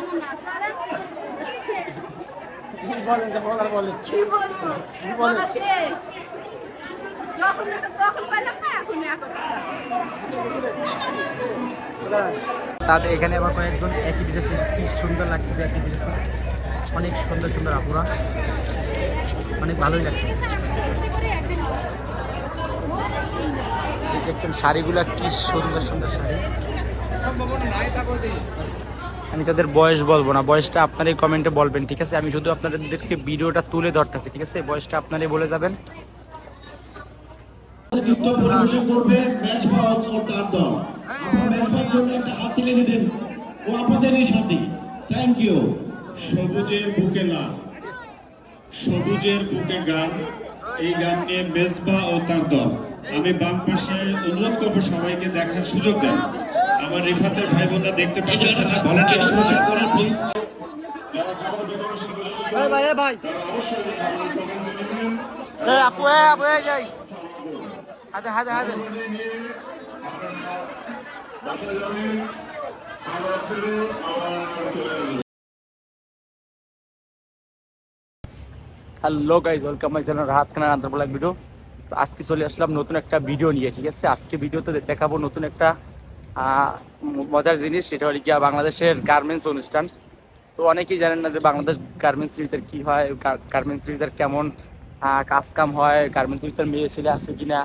যাব না সারা কি বলেন যে বলার বলেন কি বলব? বলা শেষ। যখন তখন পাইলাম না এখন এখন তাতে এখানে আবার কয়েকজন একই ড্রেসে কি সুন্দর লাগতেছে একই ড্রেসে অনেক সুন্দর সুন্দর আপুরা। অনেক ভালোই লাগছে। দেখছেন শাড়িগুলা কি সুন্দর সুন্দর শাড়ি। আমি তাদের বয়স বলব না বয়সটা আপনারাই কমেন্টে বলবেন ঠিক আছে? আমি শুধু আপনাদেরকে ভিডিওটা তুলে ধরতেছি ঠিক আছে? বয়সটা আপনারাই বলে যাবেন। করবে ম্যাচ ও তার দল। আপনারা ম্যাচ পাওয়ার জন্য একটা হাত তুলে দিতেন। ও আপনাদেরই সাথী। থ্যাংক ইউ সবুজের বুকে লাল। সবুজের বুকে গান। এই গান নিয়ে মেজবা ও তার দল। আমি বাম পাশে অনুরোধ করব সবাইকে দেখার সুযোগ দেন। আমার রিফাতের ভাই বোনরা দেখতে পাচ্ছেন না ভলান্টিয়ার সমস্যা করেন প্লিজ ভাই ভাই। আপু আপু যাই হাতে হাতে হাতে। Hello guys welcome my channel Rahat খানের আন্তর ব্লগ ভিডিও তো আজকে চলে আসলাম নতুন একটা ভিডিও নিয়ে ঠিক আছে? আজকে ভিডিওতে দেখাবো নতুন একটা মজার জিনিস সেটা হলো গিয়া বাংলাদেশের গার্মেন্টস অনুষ্ঠান। তো অনেকেই জানেন না যে বাংলাদেশ গার্মেন্টস রিলিজের কী হয় গার্মেন্টস রিলিজের কেমন আহ, কাজকাম হয় গার্মেন্টস রিলিজের মেয়ে ছেলে আছে কি না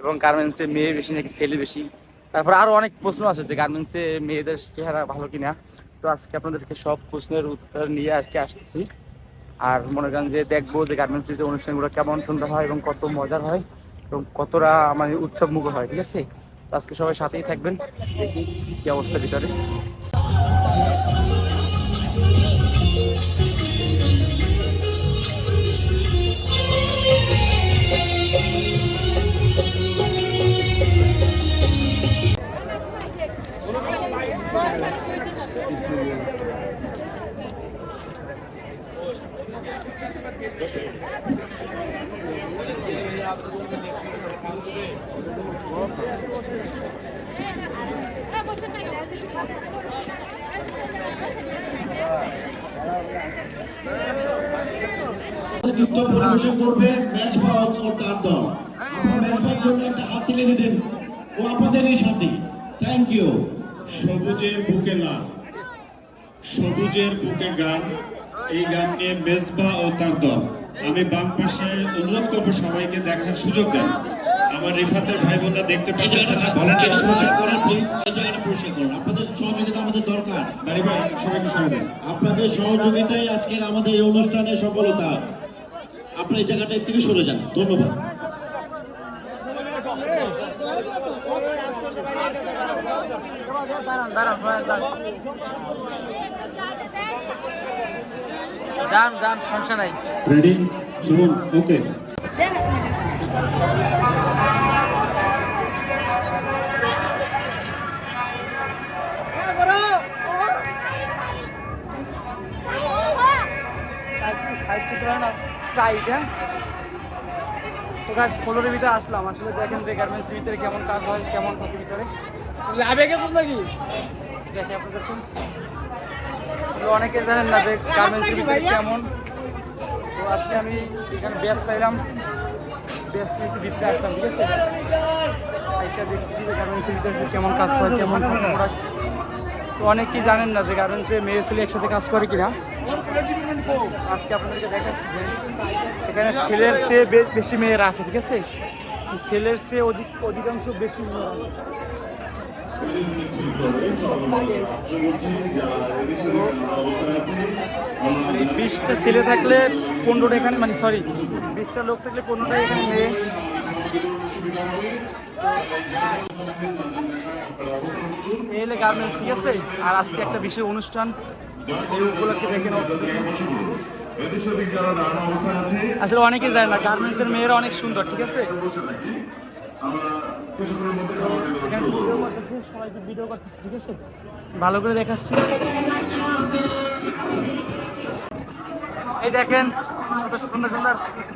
এবং গার্মেন্টসে মেয়ে বেশি নাকি ছেলে বেশি। তারপর আরও অনেক প্রশ্ন আছে যে গার্মেন্টসে মেয়েদের চেহারা ভালো কিনা। তো আজকে আপনাদেরকে সব প্রশ্নের উত্তর নিয়ে আজকে আসতেছি। আর মনে করেন যে দেখব যে গার্মেন্টস রিলেটেড অনুষ্ঠানগুলো কেমন সুন্দর হয় এবং কত মজার হয় এবং কতটা মানে উৎসবমুখ হয় ঠিক আছে? আজকে সবাই সাথেই থাকবেন। দেখি কি অবস্থা ভিতরে। পরিবেশন করবে ম্যাচ পাওয়ার তার দল। ম্যাচ পাওয়ার জন্য একটা হাত তুলে দিতেন ও আপনাদেরই সাথী। থ্যাংক ইউ সবুজের বুকে লাল সবুজের বুকে গান। এই গান নিয়ে মেজবা ও তার দল। আমি বাম পাশে অনুরোধ করব সবাইকে দেখার সুযোগ দেন। আমার রিফাতের ভাই বোনরা দেখতে পাচ্ছেন না ভলান্টিয়ার সমস্যা করেন প্লিজ এই জায়গাটা পরিষ্কার করুন আপনাদের সহযোগিতা আমাদের দরকার। বাড়ি ভাই সবাইকে সময় দেন আপনাদের সহযোগিতাই আজকের আমাদের এই অনুষ্ঠানের সফলতা। আপনার এই জায়গাটা থেকে সরে যান। ধন্যবাদ। দাঁড়ান দাঁড়ান যান। সমস্যা নাই। রেডি শুনুন ওকে করতে সাইড হ্যাঁ তো গাছ ফলোরের ভিতরে আসলাম। আসলে দেখেন যে গার্মেন্টস ভিতরে কেমন কাজ হয় কেমন থাকে ভিতরে। লাভে গেছিস নাকি? দেখে আপনাদেরকে তো অনেকে জানেন না যে গার্মেন্টস ভিতরে কেমন। তো আজকে আমি এখানে ব্যাস পাইলাম। ব্যাস নিয়ে একটু ভিতরে আসলাম ঠিক আছে? আইসা দেখতেছি যে গার্মেন্টসের ভিতরে কেমন কাজ হয় কেমন থাকে তো অনেকেই জানেন না যে গার্মেন্টসে মেয়ে ছেলে একসাথে কাজ করে কিনা? আজকে আপনাদেরকে দেখাচ্ছি যে এখানে ছেলের চেয়ে বেশি মেয়েরা আছে, ঠিক আছে? ছেলের চেয়ে অধিক অধিকাংশ বেশি মেয়েরা বিশটা ছেলে থাকলে পনেরোটা এখানে মানে সরি বিশটা লোক থাকলে পনেরোটা এখানে মেয়ে। এই হলে গার্মেন্টস ঠিক আছে? আর আজকে একটা বিশেষ অনুষ্ঠান, এই উপলক্ষে দেখেন আসলে অনেকে যায় না গার্মেন্টসের মেয়েরা অনেক সুন্দর, ঠিক আছে? ভালো করে দেখাচ্ছি। এই দেখেন সুন্দর সুন্দর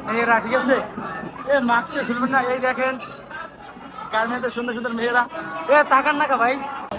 মেয়েরা, ঠিক আছে? এ, মাস্কে খুলবেন না, এই দেখেন গার্মেন্টের সুন্দর সুন্দর মেয়েরা। এ, তাকান না ভাই।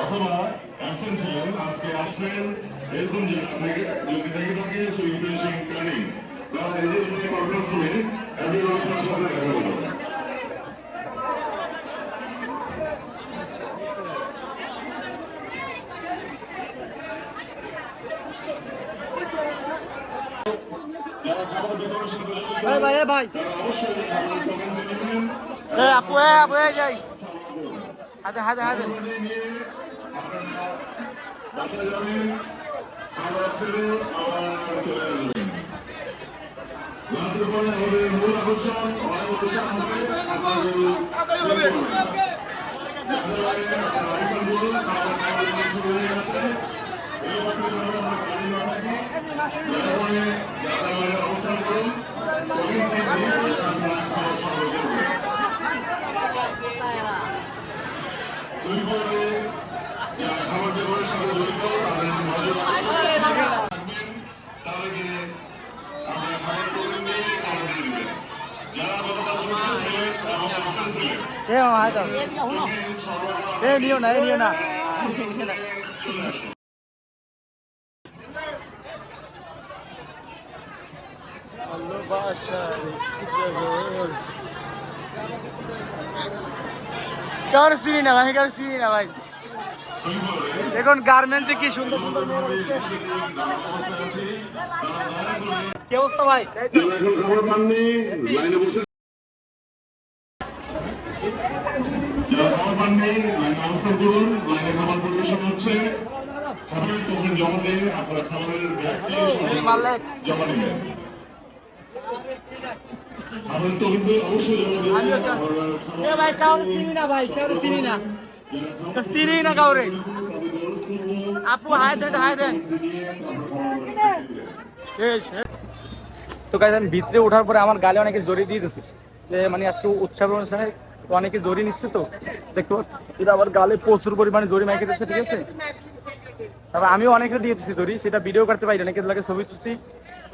অথবা অ্যাবসেন্ট ছিলেন আজকে আসছেন এরকম থেকে যদি দেখে থাকে সুইং ফিনিশিং কাটিং তারা যে যদি কন্ট্রোল শুনে এভরিওয়ান সাথে দেখা সাথে জড়িত, ভাই ভাই ভাই। তারা অবশ্যই খাবারের কমেন্টে নেবেন। এ আপু এ আপু এ যাই। হাতে হাতে হাতে। বাসায় যাবেন খাবার ছেড়ে আবার চলে আসবেন লাস্টের পরে আমাদের মূল আকর্ষণ অনেক অনুষ্ঠান হবে আপনাদের অবস্থান করুন খাবার ব্যবহারের সাথে জড়িত তাদের নজর রাখবেন তাদেরকে আপনারা খাবার টোকেন দিয়ে খাবার দিয়ে দিবেন যারা গতকাল ছুটিতে ছিলেন এবং আসতে ছিলেন এ মামা হাই দাও। এ নিও না এ নিও না। কারও চিনি না ভাই কারও চিনি না ভাই। দেখুন গার্মেন্টসে কি সুন্দর সুন্দর কি অবস্থা ভাই? খাবারের টোকেন দিয়ে অবশ্যই ভাই কারও চিনি না ভাই কারও চিনি না। তো চিনি না কাউরে আপু হাই দেন হাই দেন তো গাইজ ভিতরে ওঠার পরে আমার গালে অনেকে জড়িয়ে দিয়ে দিচ্ছে যে মানে আজকে উৎসবের অনুষ্ঠানে অনেকে জড়িয়ে নিচ্ছে তো। দেখতে এটা আবার গালে প্রচুর পরিমাণে জড়ি মাইকে দিচ্ছে, ঠিক আছে? তারপর আমিও অনেকে দিয়েছি দড়ি সেটা ভিডিও করতে পারি অনেকে লাগে ছবি তুলছি।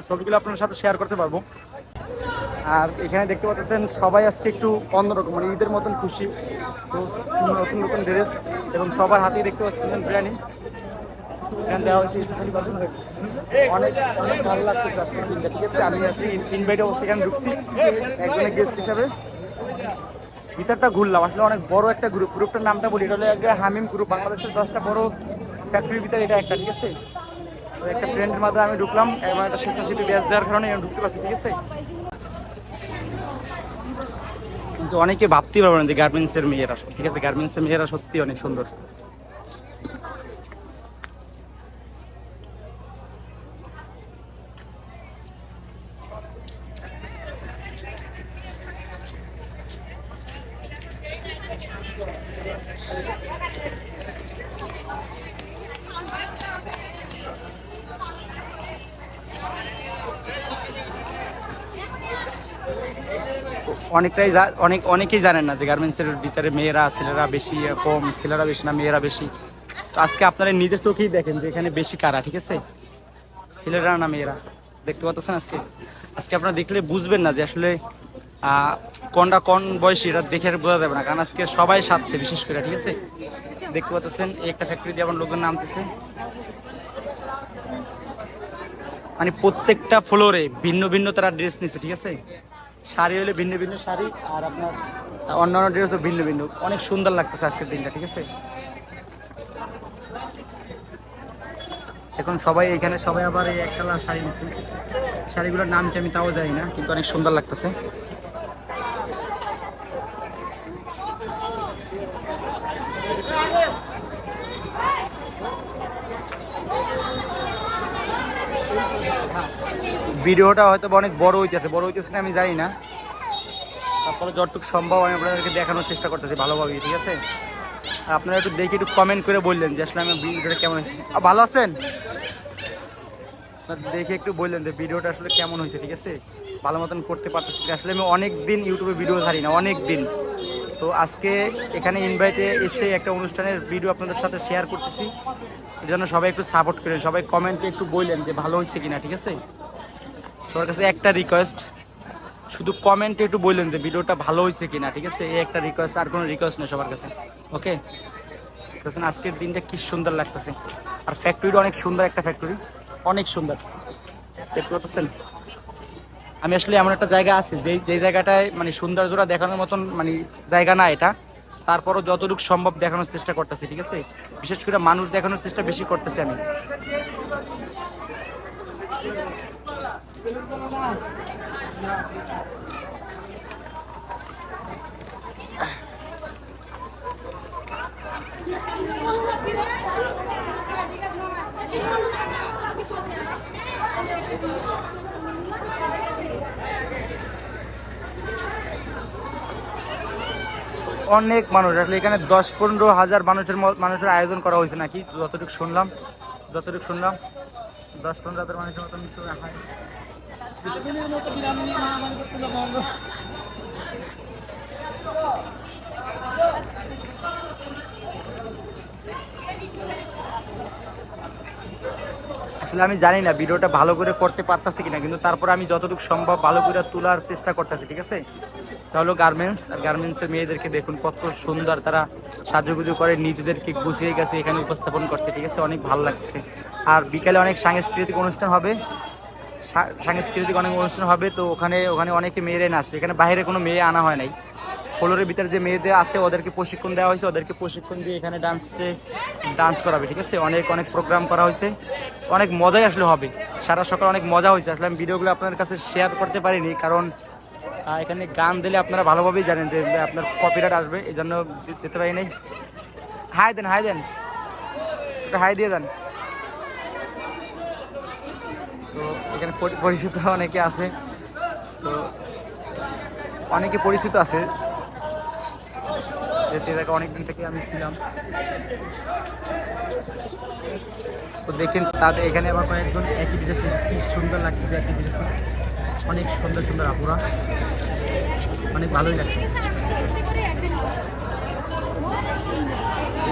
ছবিগুলো আপনার সাথে শেয়ার করতে পারব। আর এখানে দেখতে পাচ্ছেন, সবাই আজকে একটু অন্যরকম মানে ঈদের মতন খুশি। তো নতুন নতুন ড্রেস এবং সবার হাতেই দেখতে পাচ্ছেন বিরিয়ানি। দেওয়া হয়েছে অনেক অনেক ভালো আমি ইনভাইট এখানে ঢুকছি একজনের গেস্ট হিসাবে। ঘুরলাম, আসলে অনেক বড় একটা গ্রুপ গ্রুপটার নামটা বলি, এটা হামিম গ্রুপ বাংলাদেশের দশটা বড় ফ্যাক্টরির ভিতরে এটা একটা, ঠিক আছে? তো একটা ফ্রেন্ডের মাধ্যমে আমি ঢুকলাম এবং একটা স্বেচ্ছাসেবী ব্যাস দেওয়ার কারণে আমি ঢুকতে পারছি, ঠিক আছে? কিন্তু অনেকে ভাবতেই পারবেন যে গার্মেন্টসের মেয়েরা ঠিক আছে? গার্মেন্টসের মেয়েরা সত্যি অনেক সুন্দর। অনেকটাই অনেক, অনেকেই জানেন না যে গার্মেন্টসের ভিতরে মেয়েরা, ছেলেরা বেশি কম, ছেলেরা বেশি না, মেয়েরা বেশি। তো আজকে আপনারা নিজের চোখেই দেখেন যে এখানে বেশি কারা, ঠিক আছে? ছেলেরা না মেয়েরা? দেখতে পাচ্ছেন আজকে? আজকে আপনারা দেখলে বুঝবেন না যে আসলে কোনটা কোন বয়সী, এটা দেখে বোঝা যাবে না। কারণ আজকে সবাই সাজছে, বিশেষ করে, ঠিক আছে? দেখতে পাচ্ছেন একটা ফ্যাক্টরি দিয়ে আমার লোকজন নামতেছে মানে প্রত্যেকটা ফ্লোরে ভিন্ন ভিন্ন তারা ড্রেস নিচ্ছে ঠিক আছে? শাড়ি হলে ভিন্ন ভিন্ন শাড়ি, আর আপনার অন্যান্য ড্রেসও ভিন্ন ভিন্ন। অনেক সুন্দর লাগতেছে আজকের দিনটা, ঠিক আছে? এখন সবাই এখানে, সবাই আবার এই এক কালার শাড়ি নিচ্ছে। শাড়িগুলোর নাম কি আমি তাও জানি না, কিন্তু অনেক সুন্দর লাগতেছে। ভিডিওটা হয়তো অনেক বড় হইতেছে বড় হইতেছে আমি জানি না। তারপরে যতটুকু সম্ভব আমি আপনাদেরকে দেখানোর চেষ্টা করতেছি ভালোভাবে, ঠিক আছে? আর আপনারা একটু দেখে একটু কমেন্ট করে বললেন যে আসলে আমি ভিডিওটা কেমন হয়েছে। ভালো আছেন? দেখে একটু বললেন যে ভিডিওটা আসলে কেমন হয়েছে, ঠিক আছে? ভালো মতন করতে পারতেছি আসলে আমি অনেক দিন ইউটিউবে ভিডিও ছাড়ি না অনেক দিন তো আজকে এখানে ইনভাইটে এসে একটা অনুষ্ঠানের ভিডিও আপনাদের সাথে শেয়ার করতেছি। এই জন্য সবাই একটু সাপোর্ট করেন, সবাই কমেন্টে একটু বললেন যে ভালো হয়েছে কিনা, ঠিক আছে? সবার কাছে একটা রিকোয়েস্ট শুধু কমেন্টে একটু বললেন যে ভিডিওটা ভালো হয়েছে কিনা, ঠিক আছে? এই একটা রিকোয়েস্ট আর কোনো রিকোয়েস্ট নেই সবার কাছে ওকে দেখছেন, আজকের দিনটা কি সুন্দর লাগতেছে। আর ফ্যাক্টরিটা অনেক সুন্দর একটা ফ্যাক্টরি অনেক সুন্দর। দেখতে পাচ্ছেন? আমি আসলে এমন একটা জায়গা আছি, যে যে জায়গাটায় মানে সৌন্দর্যটা দেখানোর মতন মানে জায়গা না এটা। তারপরও যতটুকু সম্ভব দেখানোর চেষ্টা করতেছি, ঠিক আছে? বিশেষ করে মানুষ দেখানোর চেষ্টা বেশি করতেছি আমি। অনেক মানুষ, আসলে এখানে দশ পনেরো হাজার মানুষের মানুষের আয়োজন করা হয়েছে নাকি যতটুকু শুনলাম যতটুকু শুনলাম, দশ পনেরো হাজার মানুষের মতন হয়েছে। আসলে আমি জানি না, ভিডিওটা ভালো করে করতে পারতাছি কিনা, কিন্তু তারপর আমি যতটুকু সম্ভব ভালো করে তোলার চেষ্টা করতেছি, ঠিক আছে? তাহলে গার্মেন্টস আর গার্মেন্টসের মেয়েদেরকে দেখুন কত সুন্দর তারা সাজুগুজু করে, নিজেদেরকে গুছিয়ে গেছে, এখানে উপস্থাপন করছে, ঠিক আছে? অনেক ভালো লাগছে। আর বিকালে অনেক সাংস্কৃতিক অনুষ্ঠান হবে। সাংস্কৃতিক অনেক অনুষ্ঠান হবে, তো ওখানে ওখানে অনেকে মেয়েরাই নাচবে। এখানে বাইরে কোনো মেয়ে আনা হয় নাই। ফ্লোরের ভিতরে যে মেয়েদের আছে, ওদেরকে প্রশিক্ষণ দেওয়া হয়েছে, ওদেরকে প্রশিক্ষণ দিয়ে এখানে ডান্সে ডান্স করাবে, ঠিক আছে? অনেক অনেক প্রোগ্রাম করা হয়েছে। অনেক মজাই আসলে হবে। সারা সকাল অনেক মজা হয়েছে। আসলে আমি ভিডিওগুলো আপনার কাছে শেয়ার করতে পারিনি, কারণ এখানে গান দিলে আপনারা ভালোভাবেই জানেন যে আপনার কপিরাইট আসবে এই জন্য দিতে পারি নাই হাই দেন হাই দেন হাই দিয়ে দেন তো এখানে পরিচিত অনেকে আছে। তো অনেকে পরিচিত আছে। যে জায়গায় অনেকদিন থেকে আমি ছিলাম। তো দেখেন তাদের এখানে আবার কয়েকজন একই ড্রেসে কি সুন্দর লাগতেছে একই ড্রেসে অনেক সুন্দর সুন্দর আপুরা। অনেক ভালোই লাগছে।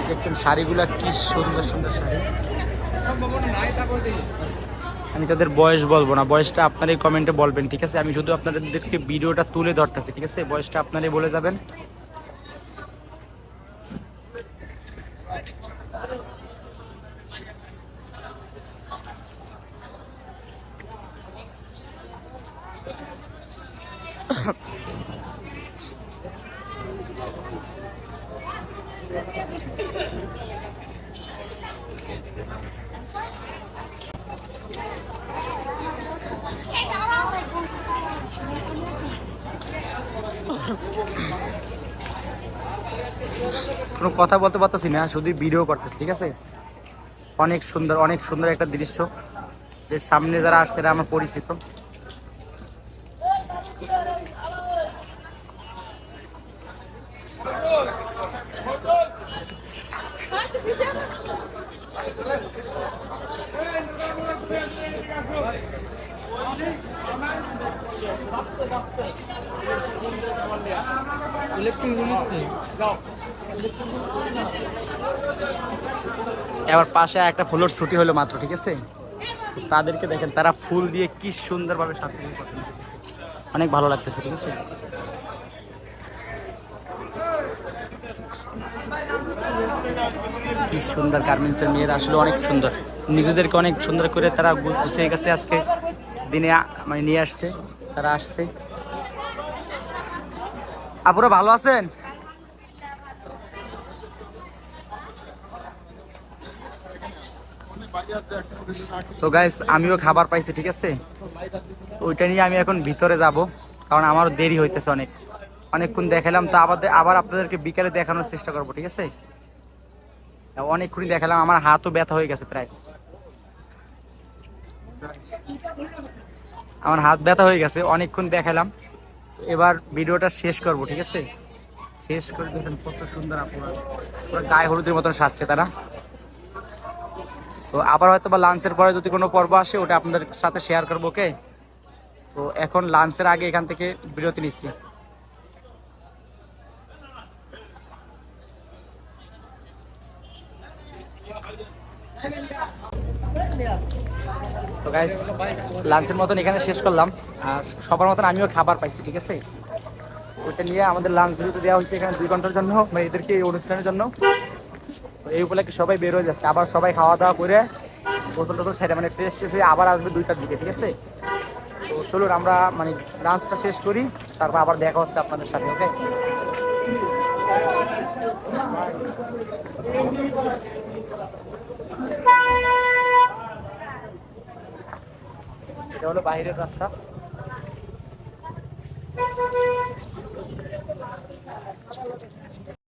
দেখছেন, শাড়িগুলা কি সুন্দর সুন্দর শাড়ি। আমি তাদের বয়স বলব না, বয়সটা আপনারাই কমেন্টে বলবেন, ঠিক আছে? আমি শুধু আপনাদেরকে ভিডিওটা তুলে ধরতেছি, ঠিক আছে? বয়সটা আপনারাই বলে যাবেন। কথা বলতে পারতেছি না শুধু ভিডিও করতেছি, ঠিক আছে? অনেক সুন্দর অনেক সুন্দর একটা দৃশ্য। যে সামনে যারা আসছে, এরা আমার পরিচিত। এবার পাশে একটা ফুলের ছুটি হলো মাত্র, ঠিক আছে? তাদেরকে দেখেন, তারা ফুল দিয়ে কি সুন্দরভাবে সাজিয়ে। অনেক ভালো লাগতেছে, ঠিক আছে? কি সুন্দর গার্মেন্টসের মেয়েরা, আসলে অনেক সুন্দর। নিজেদেরকে অনেক সুন্দর করে তারা গুছিয়ে গেছে আজকে। দিনে মানে নিয়ে আসছে, তারা আসছে। আপুরা ভালো আছেন? তো গাইস আমিও খাবার পাইছি, ঠিক আছে? ওইটা নিয়ে আমি এখন ভিতরে যাব, কারণ আমারও দেরি হইতেছে অনেক। অনেকক্ষণ দেখালাম, তো আবার আবার আপনাদেরকে বিকালে দেখানোর চেষ্টা করব, ঠিক আছে? অনেকক্ষণই দেখালাম, আমার হাতও ব্যথা হয়ে গেছে প্রায়। আমার হাত ব্যথা হয়ে গেছে, অনেকক্ষণ দেখালাম। এবার ভিডিওটা শেষ করব, ঠিক আছে? শেষ করে দেখেন কত সুন্দর আপনার। গায়ে হলুদের মতন সাজছে তারা। তো আবার হয়তো বা লাঞ্চের পরে যদি কোনো পর্ব আসে, ওটা আপনাদের সাথে শেয়ার করব ওকে তো এখন লাঞ্চের আগে এখান থেকে বিরতি নিচ্ছি। গাইস লাঞ্চের মতন এখানে শেষ করলাম। আর সবার মতন আমিও খাবার পাইছি, ঠিক আছে? ওইটা নিয়ে আমাদের লাঞ্চ বিরতি দেওয়া হয়েছে এখানে দুই ঘণ্টার জন্য মানে এদেরকে এই অনুষ্ঠানের জন্য। এই উপলক্ষে সবাই বের হয়ে যাচ্ছে। আবার সবাই খাওয়া দাওয়া করে বোতল টোতল ছেড়ে মানে ফ্রেশ শেষ হয়ে আবার আসবে দুইটার দিকে, ঠিক আছে? তো চলুন আমরা মানে লাঞ্চটা শেষ করি, তারপর আবার দেখা হচ্ছে আপনাদের সাথে ওকে এটা হলো বাইরের রাস্তা।